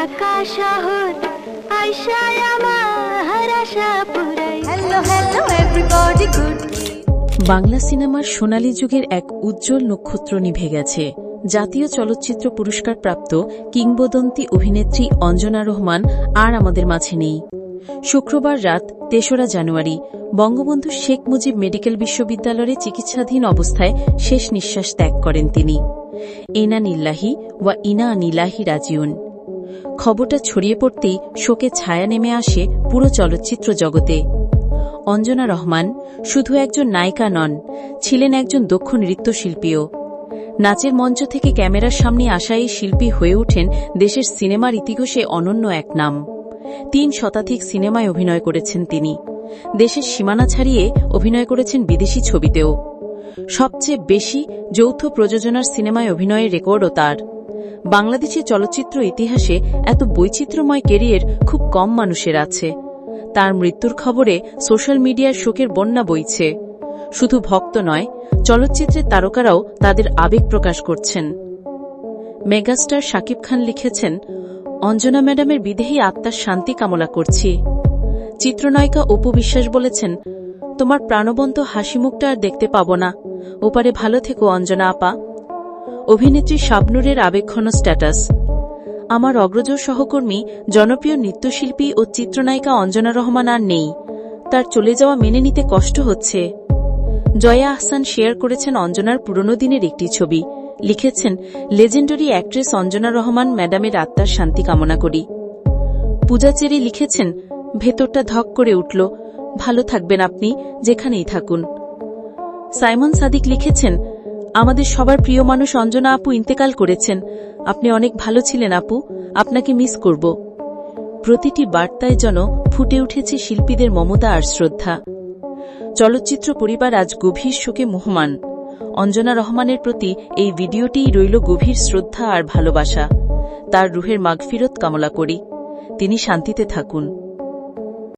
ঢাকা শহর আইসায় আমার আশা পুরাই। Hello hello everybody good Bangla সিনেমার সোনালী যুগের এক উজ্জ্বল নক্ষত্র নিভে গেছে। জাতীয় চলচ্চিত্র পুরস্কার প্রাপ্ত কিংবদন্তি অভিনেত্রী অঞ্জনা রহমান আর আমাদের মাঝে নেই। শুক্রবার রাত তেসরা জানুয়ারি বঙ্গবন্ধু শেখ মুজিব মেডিকেল বিশ্ববিদ্যালয়ে চিকিৎসাধীন অবস্থায় শেষ নিঃশ্বাস ত্যাগ করেন তিনি। এনা নিল্লাহি ওয়া ইনা নিলাহি রাজিউন। খবরটা ছড়িয়ে পড়তেই শোকে ছায়া নেমে আসে পুরো চলচ্চিত্র জগতে। অঞ্জনা রহমান শুধু একজন নায়িকা নন, ছিলেন একজন দক্ষ নৃত্যশিল্পীও। নাচের মঞ্চ থেকে ক্যামেরার সামনে আসা এই শিল্পী হয়ে ওঠেন দেশের সিনেমার ইতিহাসে অনন্য এক নাম। তিন শতাধিক সিনেমায় অভিনয় করেছেন তিনি। দেশের সীমানা ছাড়িয়ে অভিনয় করেছেন বিদেশি ছবিতেও। সবচেয়ে বেশি যৌথ প্রযোজনার সিনেমায় অভিনয়ের রেকর্ডও তার। বাংলাদেশের চলচ্চিত্র ইতিহাসে এত বৈচিত্র্যময় কেরিয়ার খুব কম মানুষের আছে। তার মৃত্যুর খবরে সোশ্যাল মিডিয়ার শোকের বন্যা বইছে। শুধু ভক্ত নয়, চলচ্চিত্রের তারকারাও তাদের আবেগ প্রকাশ করছেন। মেগাস্টার শাকিব খান লিখেছেন, অঞ্জনা ম্যাডামের বিদেহী আত্মার শান্তি কামনা করছি। চিত্রনায়িকা অপু বিশ্বাস বলেছেন, তোমার প্রাণবন্ত হাসি মুখটা আর দেখতে পাব না। ওপারে ভালো থেকো অঞ্জনা আপা। অভিনেত্রী শাবনুরের আবেগঘন স্ট্যাটাস। আমার অগ্রজ সহকর্মী, জনপ্রিয় নৃত্যশিল্পী ও চিত্রনায়িকা অঞ্জনা রহমান আর নেই। তার চলে যাওয়া মেনে নিতে কষ্ট হচ্ছে। জয়া আহসান শেয়ার করেছেন অঞ্জনার পুরনো দিনের একটি ছবি। লিখেছেন, লেজেন্ডারি অ্যাক্ট্রেস অঞ্জনা রহমান ম্যাডামের আত্মার শান্তি কামনা করি। পূজা চেরি লিখেছেন, ভেতরটা ধক করে উঠল। ভালো থাকবেন আপনি, যেখানেই থাকুন। সাইমন সাদিক লিখেছেন আমাদের সবার প্রিয় মানুষ অঞ্জনা আপু ইন্তেকাল করেছেন। আপনি অনেক ভালো ছিলেন আপু। আপনাকে মিস করব। প্রতিটি বার্তায় যেন ফুটে উঠেছে শিল্পীদের মমতা আর শ্রদ্ধা। চলচ্চিত্র পরিবার আজ গভীর শোকে মোহমান। অঞ্জনা রহমানের প্রতি এই ভিডিওটিই রইল গভীর শ্রদ্ধা আর ভালোবাসা। তার রুহের মাগফিরত কামলা করি। তিনি শান্তিতে থাকুন।